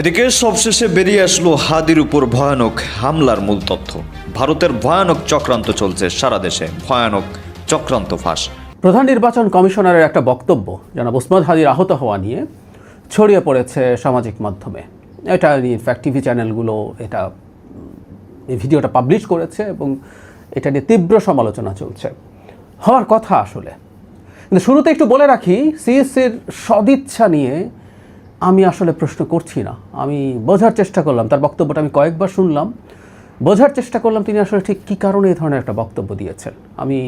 এদিকে সবশেষে বেরিয়ে আসলো হাদির উপর ভয়ানক হামলার মূল তথ্য। ভারতের ভয়ানক চক্রান্ত চলছে সারা দেশে। ভয়ানক চক্রান্ত ফাঁস। প্রধান নির্বাচন কমিশনারের একটা বক্তব্য, জনাব ওসমান হাদির আহত হওয়া নিয়ে ছড়িয়ে পড়েছে সামাজিক মাধ্যমে। এটা নিয়ে ইনফ্যাক্ট টিভি চ্যানেলগুলো এটা এই ভিডিওটা পাবলিশ করেছে এবং এটা নিয়ে তীব্র সমালোচনা চলছে। হওয়ার কথা আসলে। কিন্তু শুরুতে একটু বলে রাখি সিএসসির সদিচ্ছা নিয়ে আমি আসলে প্রশ্ন করছি না। আমি বোঝার চেষ্টা করলাম, তার বক্তব্যটা আমি কয়েকবার শুনলাম। বোঝার চেষ্টা করলাম তিনি আসলে ঠিক কী কারণে এই ধরনের একটা বক্তব্য দিয়েছেন। আমি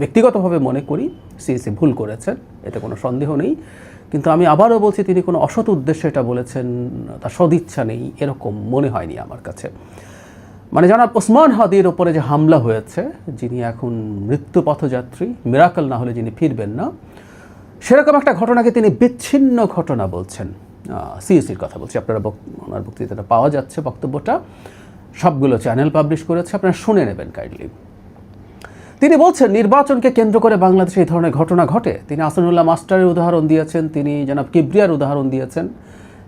ব্যক্তিগতভাবে মনে করি সিএসি ভুল করেছেন, এতে কোনো সন্দেহ নেই। কিন্তু আমি আবারও বলছি, তিনি কোনো অসৎ উদ্দেশ্যে এটা বলেছেন তার সদিচ্ছা নেই, এরকম মনে হয়নি আমার কাছে। মানে জানাব ওসমান হাদির ওপরে যে হামলা হয়েছে, যিনি এখন মৃত্যু পথযাত্রী মিরাকল না হলে যিনি ফিরবেন না, সেরকম একটা ঘটনাকে তিনি বিচ্ছিন্ন ঘটনা বলছেন। সিএসির কথা বলছি। আপনারা ওনার বক্তৃতাটা পাওয়া যাচ্ছে, বক্তব্যটা। সবগুলো চ্যানেল পাবলিশ করেছে, আপনারা শুনে নেবেন কাইন্ডলি তিনি বলছেন, নির্বাচনকে কেন্দ্র করে বাংলাদেশে এই ধরনের ঘটনা ঘটে। তিনি আসানুল্লাহ মাস্টারের উদাহরণ দিয়েছেন, তিনি জনাব কিবরিয়ার উদাহরণ দিয়েছেন।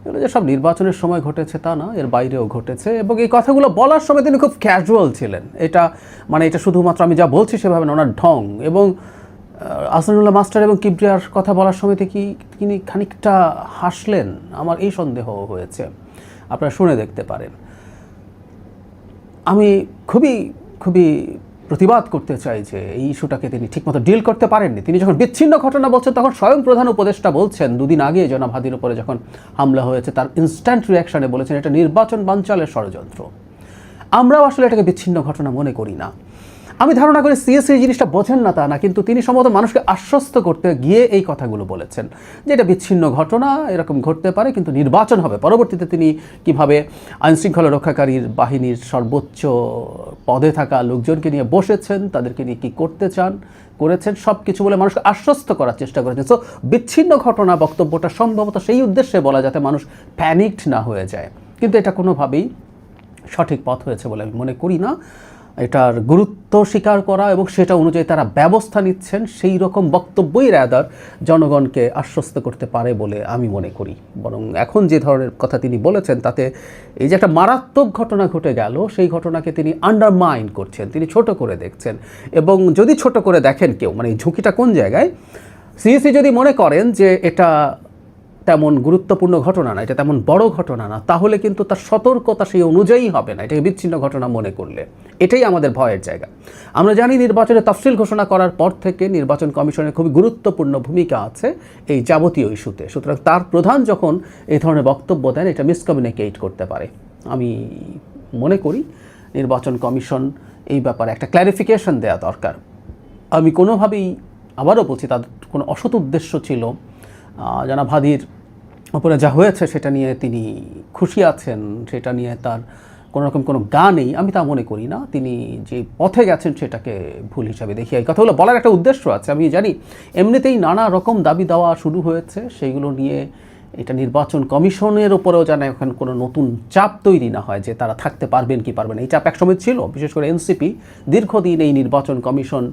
এগুলো যে সব নির্বাচনের সময় ঘটেছে তা না, এর বাইরেও ঘটেছে। এবং এই কথাগুলো বলার সময় তিনি খুব ক্যাজুয়াল ছিলেন। এটা মানে এটা শুধুমাত্র আমি যা বলছি সেভাবে ওনার ঢং। এবং আসানুল্লাহ মাস্টার এবং কিবরিয়ার কথা বলার সময় থেকে তিনি খানিকটা হাসলেন? আমার এই সন্দেহ হয়েছে। আপনারা শুনে দেখতে পারেন। আমি খুবই খুবই প্রতিবাদ করতে চাই যে এই ইস্যুটাকে তিনি ঠিকমতো ডিল করতে পারেননি। তিনি যখন বিচ্ছিন্ন ঘটনা বলছেন, তখন স্বয়ং প্রধান উপদেষ্টা বলছেন, দুদিন আগে জনাব হাদির উপরে যখন হামলা হয়েছে, তার ইনস্ট্যান্ট রিয়াকশনে বলেছেন, এটা নির্বাচন বানচালের ষড়যন্ত্র। আমরাও আসলে এটাকে বিচ্ছিন্ন ঘটনা মনে করি না। আমি ধারণা করি সিএসসি এই জিনিসটা বোঝেন না তা না, কিন্তু তিনি সম্ভবত মানুষকে আশ্বস্ত করতে গিয়ে এই কথাগুলো বলেছেন, যে এটা বিচ্ছিন্ন ঘটনা, এরকম ঘটতে পারে, কিন্তু নির্বাচন হবে। পরবর্তীতে তিনি কীভাবে আইনশৃঙ্খলা রক্ষাকারীর বাহিনীর সর্বোচ্চ পদে থাকা লোকজনকে নিয়ে বসেছেন, তাদেরকে নিয়ে কী করতে চান, করেছেন সব কিছু বলে মানুষকে আশ্বস্ত করার চেষ্টা করেছেন। সো বিচ্ছিন্ন ঘটনা বক্তব্যটা সম্ভবত সেই উদ্দেশ্যে বলা যাতে মানুষ প্যানিকড না হয়ে যায়। কিন্তু এটা কোনোভাবেই সঠিক পথ হয়েছে বলে আমি মনে করি না। এটার গুরুত্ব স্বীকার করা এবং সেটা অনুযায়ী তারা ব্যবস্থা নিচ্ছেন, সেই রকম বক্তব্যই রাদার জনগণকে আশ্বস্ত করতে পারে বলে আমি মনে করি। বরং এখন যে ধরনের কথা তিনি বলেছেন, তাতে এই যে একটা মারাত্মক ঘটনা ঘটে গেল, সেই ঘটনাকে তিনি আন্ডারমাইন করছেন, তিনি ছোট করে দেখছেন। এবং যদি ছোট করে দেখেন কেউ মানে ঝুঁকিটা কোন জায়গায়? সিএসি যদি মনে করেন যে এটা তেমন গুরুত্বপূর্ণ ঘটনা না, এটা তেমন বড় ঘটনা না, তাহলে কিন্তু তার সতর্কতা সেই অনুযায়ী হবে না, এটাকে বিচ্ছিন্ন ঘটনা মনে করলে। এটাই আমাদের ভয়ের জায়গা। আমরা জানি নির্বাচনে তফসিল ঘোষণা করার পর থেকে নির্বাচন কমিশনের খুবই গুরুত্বপূর্ণ ভূমিকা আছে এই যাবতীয় ইস্যুতে। সুতরাং তার প্রধান যখন এই ধরনের বক্তব্য দেন, এটা মিসকমিউনিকেট করতে পারে। আমি মনে করি নির্বাচন কমিশন এই ব্যাপারে একটা ক্ল্যারিফিকেশন দেওয়া দরকার। আমি কোনোভাবেই আবারও বলছি, তাদের কোনো অসৎ উদ্দেশ্য ছিল জনাব হাদির ওপরে যা হয়েছে সেটা নিয়ে তিনি খুশি আছেন, সেটা নিয়ে তার কোনো রকম কোনো গা নেই, আমি তা মনে করি না। তিনি যে পথে গেছেন সেটাকে ভুল হিসাবে দেখি। এই কথাগুলো বলার একটা উদ্দেশ্য আছে। আমি জানি এমনিতেই নানা রকম দাবি দেওয়া শুরু হয়েছে। সেইগুলো নিয়ে এটা নির্বাচন কমিশনের উপরেও যেন এখন কোনো নতুন চাপ তৈরি না হয় যে তারা থাকতে পারবেন কি পারবেন এই চাপ একসময় ছিল, বিশেষ করে এনসিপি। দীর্ঘদিন এই নির্বাচন কমিশন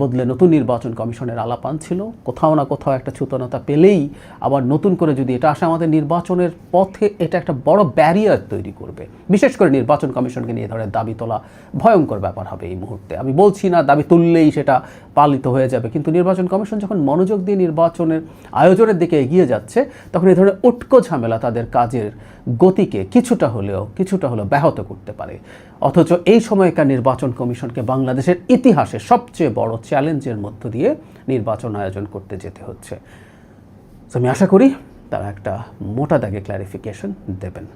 বদলে নতুন নির্বাচন কমিশনের আলাপান ছিল। কোথাও না কোথাও একটা চুতনতা পেলেই আবার নতুন করে যদি এটা আসে আমাদের নির্বাচনের পথে, এটা একটা বড় ব্যারিয়ার তৈরি করবে। বিশেষ করে নির্বাচন কমিশনকে নিয়ে ধরনের দাবি তোলা ভয়ঙ্কর ব্যাপার হবে এই মুহূর্তে। আমি বলছি না দাবি তুললেই সেটা পালিত হয়ে যাবে, কিন্তু নির্বাচন কমিশন যখন মনোযোগ দিয়ে নির্বাচনের আয়োজনের দিকে এগিয়ে যাচ্ছে, তখন এই ধরনের উটকো ঝামেলা তাদের কাজের গতিকে কিছুটা হলেও কিছুটা হলেও ব্যাহত করতে পারে। অথচ এই সময়কার নির্বাচন কমিশনকে বাংলাদেশের ইতিহাসে সবচেয়ে বড় চ্যালেঞ্জের মধ্য দিয়ে নির্বাচন আয়োজন করতে যেতে হচ্ছে। আমি আশা করি তারা একটা মোটা দাগে ক্লারিফিকেশন দেবেন।